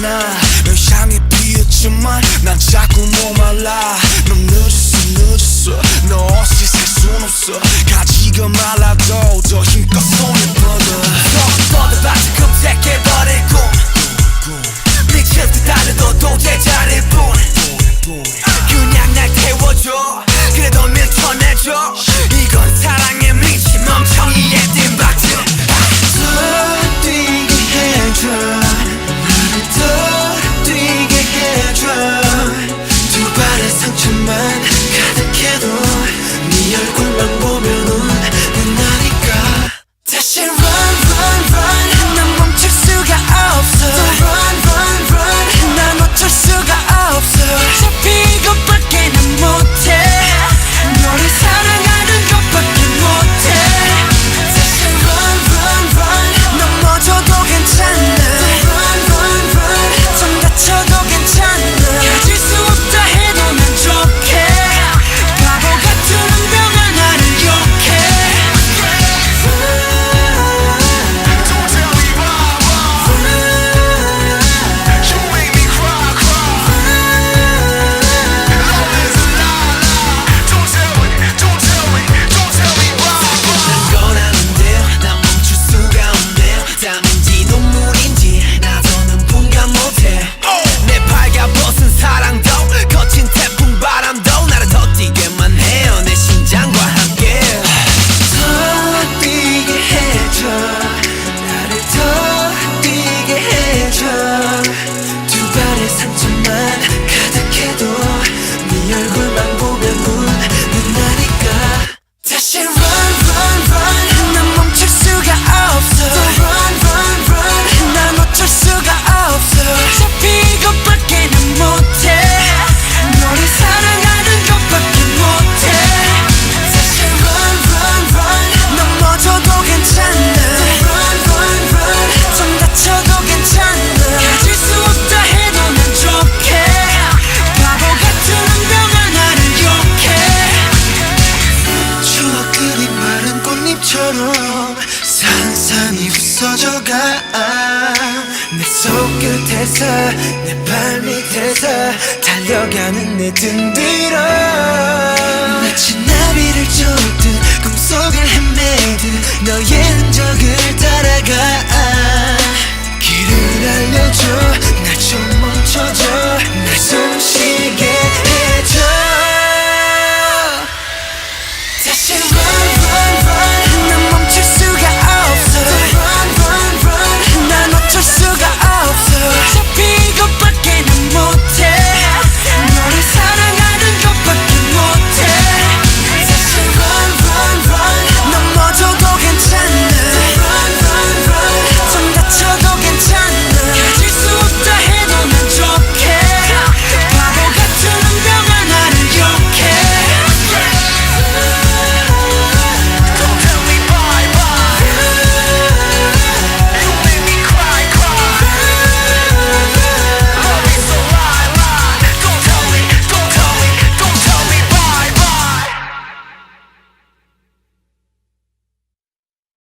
않아. 내 향이 피었지만 난 자꾸 목말라. 웃어줘가. 내 손끝에서 내 발밑에서 달려가는 내 등 뒤로. 마치 나비를 쫓듯 꿈속을 헤매듯 너의 흔적을